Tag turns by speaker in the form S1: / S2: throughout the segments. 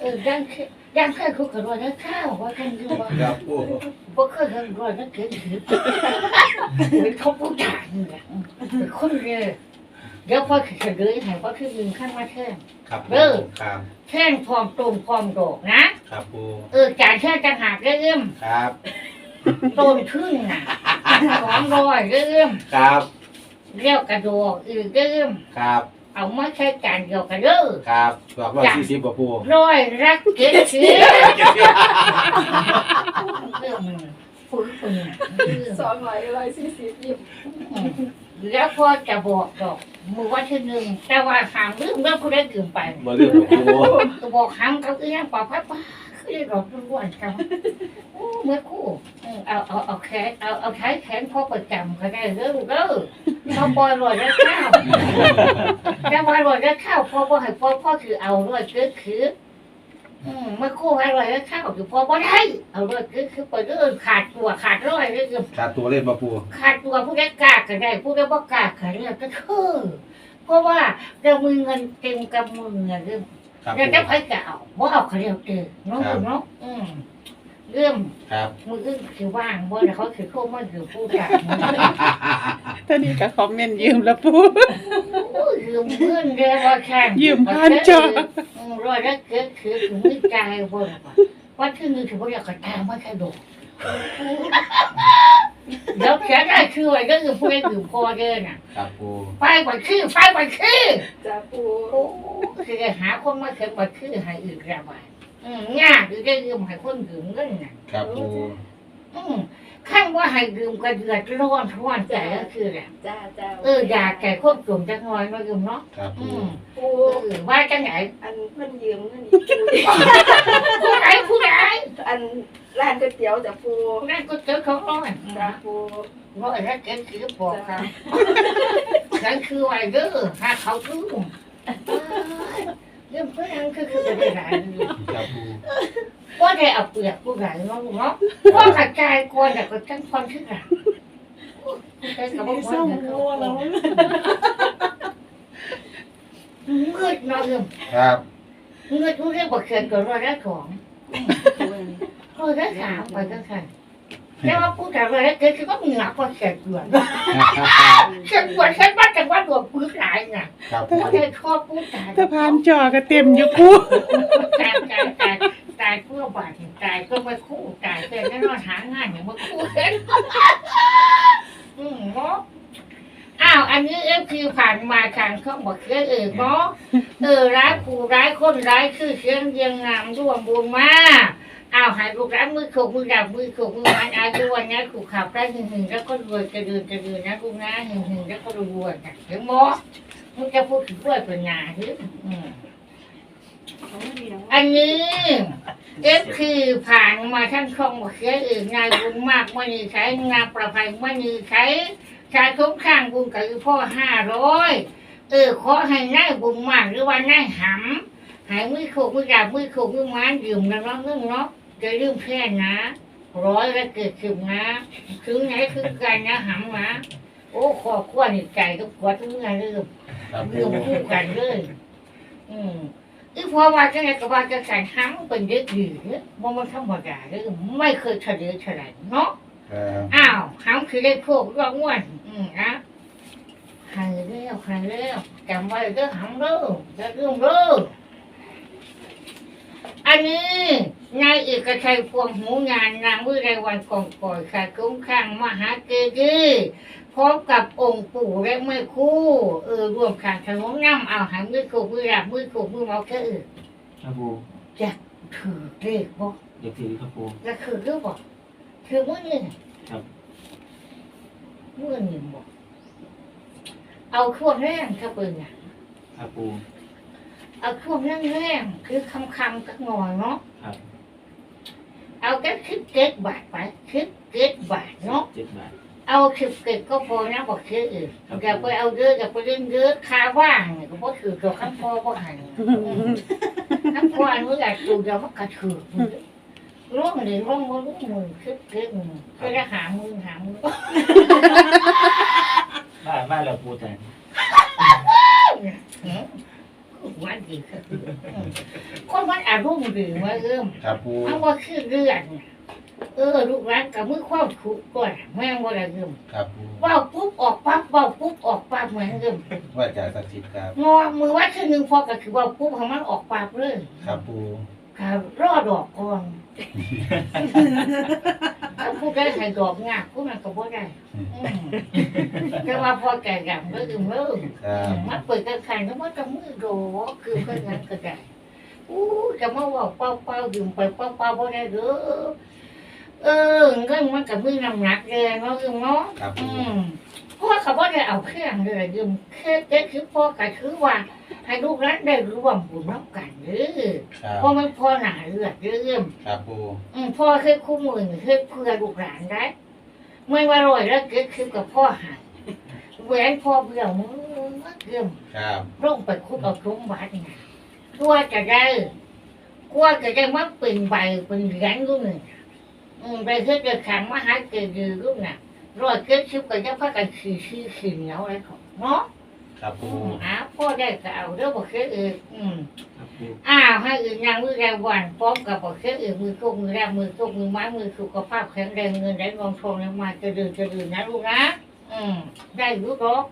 S1: เออยังเคยยังเคยคุยกับรอยนักข้าวว่าท่านรู้ว่า
S2: ครับปู
S1: ว่าเคยกับรอยนักเกิดถือเป็นเขาผู้จ่ายนี่แหละเป็นคนเรียเดี๋ยวพอเฉลยให้ว่าคือมึงข้างมาเท่ง
S2: ครับ
S1: เด้อ
S2: ครับ
S1: แท่งพร้อมตรงพร้อมดอกนะครับ
S2: ปู
S1: เออจานแท่งต่างหากเริ่ม
S2: ครับ
S1: ต้นขึ้นน่ะสองร้อยเริ่ม
S2: ครับ
S1: เรียวกระโดดอีกเริ่ม
S2: ครับ
S1: เอามาใช้จานเดียวกันเด้อ
S2: ครับบอกว่าสี่สิบกว่าปู
S1: ร้อยรักเกิดเชื้อเรื่องฟื้นฟื้น
S3: สองร้อยร้อยสี่สิบยิบ
S1: แล้วพอจะบอกดอกมือว่าที่หนึ่งแต่ว่าหางลืมแล้วผู้ได้ดื่มไป
S2: มาเรื่องของปู
S1: ก็บอกหางเขาเอี้ยงปอบพัดป้าคือได้ดอกล้วนๆจังโอ้เมื่อคู่เอาเอาเอาแขนเอาเอาใช้แขนพ่อประจำก็ได้เด้อเด้อ เขาปล่อยลอยแล้วข้าวจะปล่อยลอยแล้วข้าวพ่อพ่อให้พ่อพ่อคือเอาลอยคือคืออืมเมื่อคู่ให้ลอยแล้วข้าวคือพ่อพ่อได้เอาลอยคือคือไปเดินขาดตัวขาดร้อยเลยคือ
S2: ขาดตัวเล่นมาปู
S1: ขาดตัวผู้ได้กล้าก็ได้ผู้ได้บ่กล้าก็เรียกก็คือเพราะว่าเรามีเงินเต็มกำมือเงินเรื่อง
S2: ครับ
S1: เรา
S2: ปู
S1: จะไปเก่าบ่เอาเขาเรียกเจอน้องเนาะอืม เรื่อง
S2: ครับ
S1: มืออื่นคือว่างบ่แต่เขาคือโค้มันคือผู้จัด
S4: ตอนนี้ก็คอมเมนต์ยืมแล้วปู
S1: โอ้ยยืมเงินเรียกว่าแข่ง
S4: ยืมพันจอ
S1: อืมรอยแล้วเกิดคือถึงมือใจบ่ล่ะว่าที่นี่ถือว่าอยากกระตามว่าแค่ดอกเดี๋ยวเสียได้คือไว้ก็คือผู้ได้ดื่มพอเด้อน่ะ
S2: ครับปู
S1: ไฟบัดคือไฟบัดคือ
S3: จ้าปู
S1: โอ้คือหาคนมาเข็นบัดคือให้อื่นระบาย อืมยากคือได้ยืมให้คนยืมเงินน่ะ
S2: ครับปู
S1: อืมขั้นว่าให้ยืมก็เดือดร้อนท้อนใจก็คือแหละ
S3: จ้าจ้า
S1: เอออยากแก่ควบคุมจักหน่อยมายืมเนาะ
S2: ครับ
S1: อื
S2: ปู
S1: ม
S3: ปู
S1: เออว่าจังไหน
S3: อันเพื่อนยืมเงินอีกปู
S1: ผู้ใดผู้ใด
S3: อันร้านก๋วยเตี๋ยวจ้าปู
S1: นั่นก็เจอเขาร้อน
S3: จ้าปู
S1: ร้อยแล้วเกินคือบอกครับนั่นคือไว้เด้อหาเขาทุ่ม เรื่องเพื่อนคือคือเป็นไร
S2: ครับปู
S1: ว่าได้เอาเปลือกผู้ใดเนาะเนาะว่ากระจายกวนแต่ก็ทั้งความชื่อหลังใช้คำว่า
S4: ส่งงัวแล้ว
S1: มืดเนาะเอิ่ม
S2: ครับ
S1: มืดรู้เรื่องบอกเกินกับร้อยละสองร้อยละสามไปก็ค่ะ แต่ว่าผู้แต่ร้อยละเกินคือว่ามีหนักกว่าเกินด่วนเกินด่วนเกินบ้านแต่ว่าด่วนปื้หลายไง
S2: ครับปู
S1: ผู้ใดชอบผู้ตาย
S4: ถ้าพานจอก็เต็มอยู่ปู
S1: ตายตายตายตายเพื่อบาดตายก็ไม่คู่ตายแต่แน่นอนหางานอย่างมาคู่กันอืมเนาะอ้าวอันนี้เอฟคือผ่านมาทางช่องบอกเชื่อเออเนาะเออร้ายผู้ร้ายคนร้ายคือเสียงเรียงงามร่วมบุญมา อ้าวหายลูกร้านมือขกมือดับมือขกมือมันอายุวันนี้ขู่ขับได้หึงหึงแล้วก็รวยกระเดือนกระเดือนนะลูกนะหึงหึงแล้วก็รวยนะเห็นมั้มึงจะพูดถึงรวยเป็นงานหรืออันนี้เอฟคือผ่านมาทั้งช่องบอกเสียอื่นนายบุญมากไม่มีใช้งานประภัยไม่มีใช้ชายคุ้มข้างบุญกับพ่อห้าร้อยเออขอให้นายบุญมากหรือว่านายหำหายมือโขกมือดาบมือโขกมือม้านดื่มแล้วเนาะเรื่องเนาะ จะลืมแค่นะ ร้อยแล้วเกิดขึ้นนะ ถึงไหนคือกันนะหำนะโอ้ขอบคุณนี่ใจก็ปวดทุกเมื่อลืม
S2: ครับปู
S1: เรื่องคู่กันเลย อืมอีพอว่าจะไงก็ว่าจะใส่ห้ำเป็นเด็กดีเนี่ยมันมันธรรมดาเลยไม่เคยเฉลียวเฉลยเนาะ
S2: ครับ
S1: อ้าวห้ำคือได้โคกร้องว่วนอืมนะใครเร็วใครเร็วจำไว้เด้อห้ำเด้อจะเรื่องเด้ออันนี้ นายเอกชัยพวงหูงานนางวิไรวันกองก่อยค่ะคุ้มข้างมหาเกดีย์พร้อมกับองค์ปู่และแม่ครู่เออรวมขันขนมน้ำเอาหางมือโขกมือหลับมือโขกมือเมาแค่เออ
S5: ครับปู
S1: ถือเลขบอก
S5: เด็กถือครับปู
S1: จะถือหรือบอกถือมือนี่
S5: ครับ
S1: มือนี่บอกเอาช่วงแรกถ้าเป็นอะ
S5: ครับปู
S1: เอาช่วงแรกแรกคือคำคำๆสักหน่อยเนาะ
S5: ครับ
S1: เอาแค่คิดเก็ดบาทไปคิดเก็ดบาทเนาะ
S5: เจ็ดบาท
S1: เอาสิบเก็ดก็พอนะบอกชื่ออื่นอย่าไปเอาเยอะอย่าไปเล่นเยอะคาว่างเนี่ยก็เพราะถือตัวข้างพอก็หันทั้งควานเมื่อไหร่ตูเดียวมันกระถือร่วงหรือร่วงว่าลูกมือคึกคึกก็จะหามือหามือ
S5: บ้าบ้าแล้วปูแต่
S1: วันดีคือคนมันอารมณ์ดีมาเริ่ม
S2: ครับปู
S1: มันว่าคือเลือดเออลูกรักกับมือความถูกก่อนแม่งว่าอะไรเริ่ม
S2: ครับปู
S1: เบาปุ๊บออกปั๊บเบาปุ๊บออกปั๊บเหมือนเริ่ม
S2: ว่าจ่าศักดิ์สิทธิ์ครับ
S1: งอมือวัดขึ้นหนึ่งพอก็คือเบาปุ๊บของมันออกปั๊บเลย
S2: ครับปู
S1: ครับรอดอกก่อน ถ้าพูดได้ใครดอกงาพูดมันก็บ่ได้อืมแต่ว่าพอแก่อย่างก็ลืมเริ่ม
S2: ครับ
S1: มาเปิดกันขันก็ว่าจะมือโดคือเพื่อนนั้นก็ได้อู้จะมาว่าเป้าเป้าดื่มไปเป้าเป้าบ่ได้เด้อเออเงินมันกับมือน้ำหนักเลยเนาะยืมเนาะ
S2: ครั บ
S1: อื
S2: ปู
S1: มเพราะว่าเขาบ่ได้เอาเครื่องเลยยืมแค่เด็กคือพ่อก็คือว่า ให้ลูกร้านได้ร่วมบุญร่วมกันเด้อ
S2: ครับ
S1: เพราะมันพ่อหนาเลือดเด้อ
S2: ครับปู
S1: อืมพ่อเคยคู่มือเคยเพื่อลูกหลานได้ไม่ว่าอร่อยแล้วเกิดขึ้นกับพ่อหายแหวนพ่อเบื่อมือมากเกิม
S2: ครับ
S1: ร่งไปคุกเอาทุ่มวัดไงกลัวจะได้กลัวจะได้มาเป็นใบเป็นเหรียญรูปหนึ่งอืมไปเพื่อจะขังมาหาเกิดยืรูปน่ะ รอยเกิดชิบก็จะพักกันขี่ชื่อขี่เหนียวอะไรของเนาะ
S2: ครับ
S1: อื
S2: ปู
S1: มอ้าวพ่อได้ก็เอาเรื่องบอกเคยเอออืม
S5: ครับปู
S1: อ้าวให้อื่นยังมือแรงวันพร้อมกับบอกเครื่องอื่นมือโคกมือแรงมือโคกมือไม้มือสุขภาพแข็งแรงเงินได้รองทองแล้วมาจะดื่นจะดื่นนะลูกนะอืมได้รู้หรอก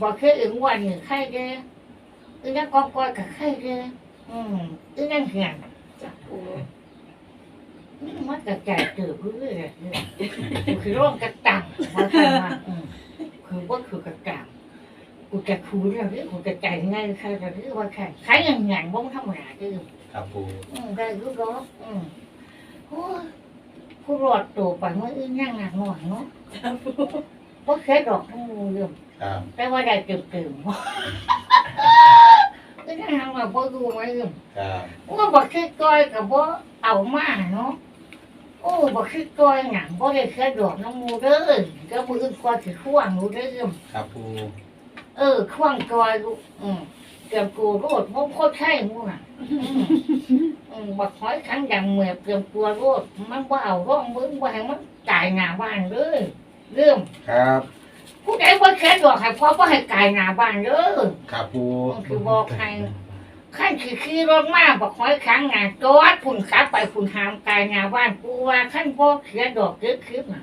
S1: บอกเครื่องอื่นวันหนึ่งไข่เด้ออึนั่งกองกอยกับไข่เด้ออืมอึนั่งเหียน
S3: จ้ะปู
S1: มันกระจายเติบเรื่อยๆคือร่องกระตังมาทำมาคือว่าคือกระตังกูจะคูเรื่องนี้กูจะใจง่ายใครจะรู้ว่าใครใครอย่างหยังบ้องธรรมดาเด้อ
S2: ครับปู
S1: อืมได้รู้รสอืมโอ้ยผู้รอดตัวไปเมื่ออื่นย่างหนักหน่อยเนาะ
S3: จ้ะปู
S1: เพราะแค่ดอกทั้งมูเรื่องแต่ว่าได้เติมเติมก็ย่างหนักมาบ่ดูไหมเรื่องว่าบ่คือก้อยกับบ่าเอามาเนาะ โอ้บ่คือก้อยหนังบ่ได้แค่ดอกน้ำมูเด้อก็มืออื่นก้อยสิข่วางรู้เด้อเรื่อง
S2: ครับปู
S1: เออข่วางก้อยลูกอืมเตรียมกูโรดบ่โคตรใช่มูน่ะอืมอืมบักหอยขันอย่างเหมือบเตรียมตัวโรดมันว่าเอาร่องมึงว่าให้มันตายหน้าบ้านเลยเรื่อง
S2: ครับ
S1: ผู้ใดว่าแค่ดอกให้พ่อว่าให้ตายหน้าบ้านเด้อ
S2: ครับปู
S1: มันคือบอกให้ ขั้นคือขี่รถมาบักหอยขังหน้าจอดพุ่นขาไปพุ่นหามตายหน้าบ้านกูว่าขั้นพ่อเขียดอกเยอะขึ้นน่ะ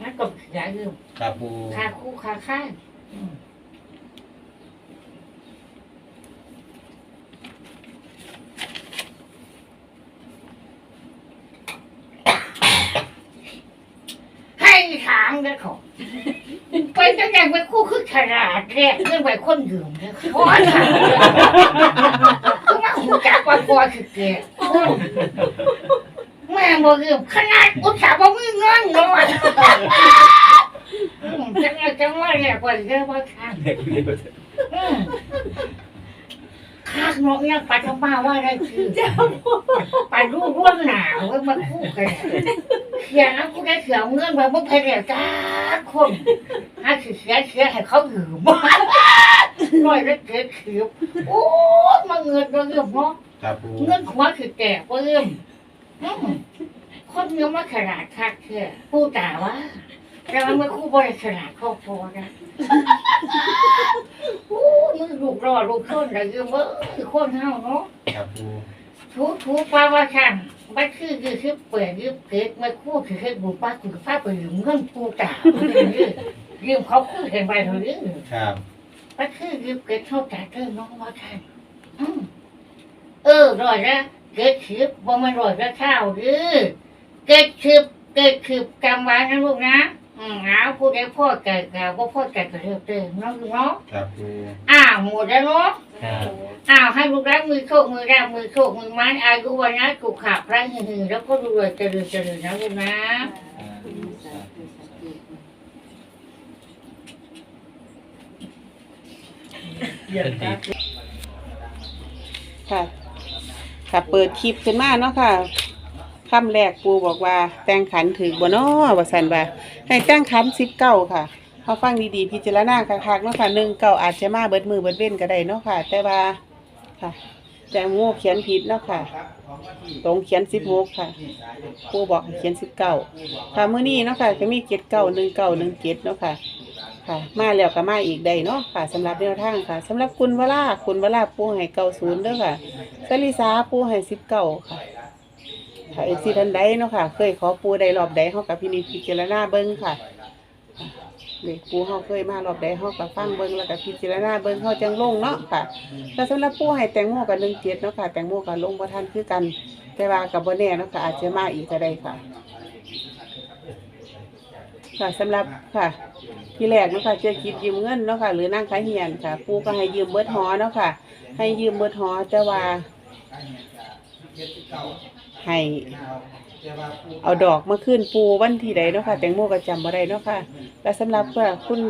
S1: มันก็เขียเรื่อง
S2: ครับปู
S1: คาคู่คาค่ายอืม ให้ ถามเลยขอไปตั้งแต่ไปคู่คือฉลาดแรกเรื่องไปคนยืมเลยขอถามเลยคือมาหูจักว่าพอคือเกศคนแม่บอกยืมขนาดอุตส่าห์บอกมีเงินเนาะอืมจังไงจังว่าแรกว่าเรื่องว่าทาง
S2: เด็กนี่ก็จะ
S1: อืมข้างนกยังปัดออกมาว่าได้คือปัดรูปร่วงหนาวไว้มาคู่กันเขียนแล้วกูได้เขียวเงื่อนไปมึงไปเรียกจ้าคนถ้าสิเสียเสียให้เขาหืมร้อยแล้วเกิดขืบโอ้ยมาเงินมาเงินเนาะ
S2: ครับปู
S1: เงินหัวคือแก่เพิ่มอืมคนเนี้ยมาขนาดคักเท่ผู้ด่าว่าแต่ว่าเมื่อคู่บริขนาดครอบครัวนะโอ้ มึงลูกรอลูกต้นอะไรเยอะเว้ยคนเฮาเนาะ
S2: ครับปู
S1: ถูถูปลาว่าช่างบัดคือคือคือเปิดยืมเกิดมาคู่คือคือบุป้าคือฟ้าไปยืมเงินปูจ่ายืมเขาคือเห็นไปเท่านี้
S2: ครับ
S1: บัดคือยืมเกิดเท่าจ่าเธอน้องว่าช่างอืมเออรอยละเกิดชืบบ่มันรอยละข้าวหรือเกิดชืบเกิดชืบจำไว้นะลูกนะ อืมเอาผู้ใดพ่อแก่แก่ว่าพ่อแก่ก็เรียกเต้น้องเนาะ
S2: ครับปู
S1: อ้าวหมดแล้วเนาะ
S5: ครับ
S1: อ้าวให้ลูกรักมือโชคมือแรกมือโชคมือไม้อายุวันนะถูกขับไร้หือแล้วก็รวยเจริญเจริญนะลูกนะ
S4: ค่ะ ค่ะเปิดคลิปขึ้นมาเนาะค่ะคำแรกปูบอกว่าแต่งขันถือบ่เนาะว่าสันว่า ให้แต่งขันสิบเก้าค่ะเขาฟังดีๆพิจารณาคักๆเนาะค่ะหนึ่งเก้าอาจจะมาเบิดมือเบิดเว้นก็ได้เนาะค่ะ แต่ว่าค่ะ แต่โง่เขียนผิดเนาะค่ะ ตรงเขียนสิบหกค่ะผู้บอกให้เขียนสิบเก้าค่ะมื้อนี้เนาะค่ะจะมีเจ็ดเก้าหนึ่งเก้าหนึ่งเจ็ดเนาะค่ะค่ะ มาแล้วก็มาอีกได้เนาะค่ะสำหรับแนวทางค่ะสำหรับคุณวราคุณวราปูให้เก้าศูนย์เด้อค่ะสลิสาปูให้สิบเก้าค่ะ ค่ะเอฟซีทันใดเนาะค่ะ เคยขอปูได้รอบใดเฮากับพินิจพิจารณาเบิ่งค่ะเด็กปูเฮาเคยมารอบใดเฮากับฟังเบิ่งแล้วก็พิจารณาเบิ่งเฮาจังลงเนาะค่ะแต่สำหรับปูให้แตงโมกับหนึ่งเจ็ดเนาะค่ะ แตงโมกับลงบ่ทันคือกัน แต่ว่ากับบ่แน่เนาะค่ะ อาจจะมาอีกก็ได้ค่ะ ค่ะสำหรับค่ะ ที่แรกเนาะค่ะเจอคิดยืมเงินเนาะค่ะ หรือนั่งขายเหียนค่ะ ปูก็ให้ยืมเบิดหอเนาะค่ะ ให้ยืมเบิดหอแต่ว่า ให้เอาดอกมาขึ้นปูวันที่ใดเนาะค่ะแตงโมก็จำบ่ได้เนาะค่ะ และสำหรับเพื่อคุณ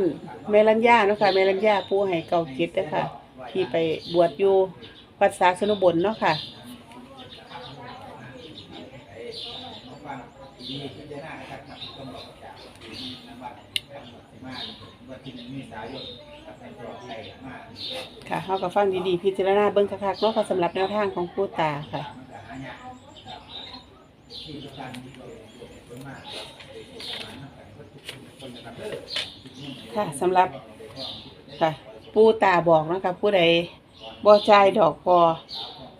S4: เมลัญญาเนาะค่ะเมลัญญาปูให้เก่ากิจเด้อค่ะที่ไปบวชอยู่วัดสาสนุบลเนาะค่ะค่ะเขาก็ฟังดีๆ พิจารณาเบิ่งคักๆเนาะค่ะสำหรับแนวทางของผู้ตาค่ะ ค่ะสำหรับค่ะผู้ตาบอกนะคะผู้ใดบ่จ่ายดอกพอ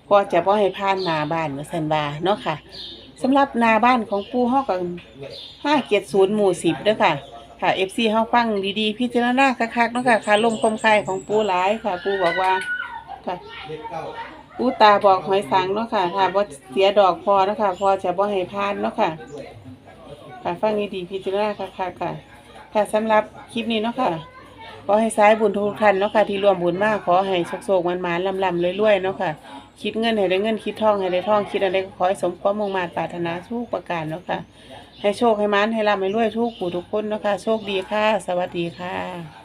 S4: พอจะบ่ให้ผ่านหน้าบ้านเมื่อสันบาเนาะค่ะสำหรับหน้าบ้านของปู่เฮาเก็570หมู่10เด้อค่ะ ค่ะ FC เฮาฟังดีๆพิจารณาคักๆเนาะค่ะค่าลมคมคายของปูหลายค่ะ ปูบอกว่าค่ะ ปูตาบอกหอยสังเนาะค่ะถ้าบ่เสียดอกพอเนาะค่ะพอจะบ่ให้ผ่านเนาะค่ะค่ะฟังดีๆพิจารณาคักๆค่ะค่ะสำหรับคลิปนี้เนาะค่ะขอให้สายบุญทุกท่านเนาะค่ะที่รวมบุญมากขอให้โชคๆมันๆลำๆรวยๆเนาะค่ะคิดเงินให้ได้เงินคิดทองให้ได้ทองคิดอะไรก็ขอให้สมความมุ่งมา่ปรารถนาทุกประการเนาะค่ะให้โชคให้มันให้ร่ำให้รวยทุกผู้ทุกคนเนาะค่ะโชคดีค่ะ สวัสดีค่ะ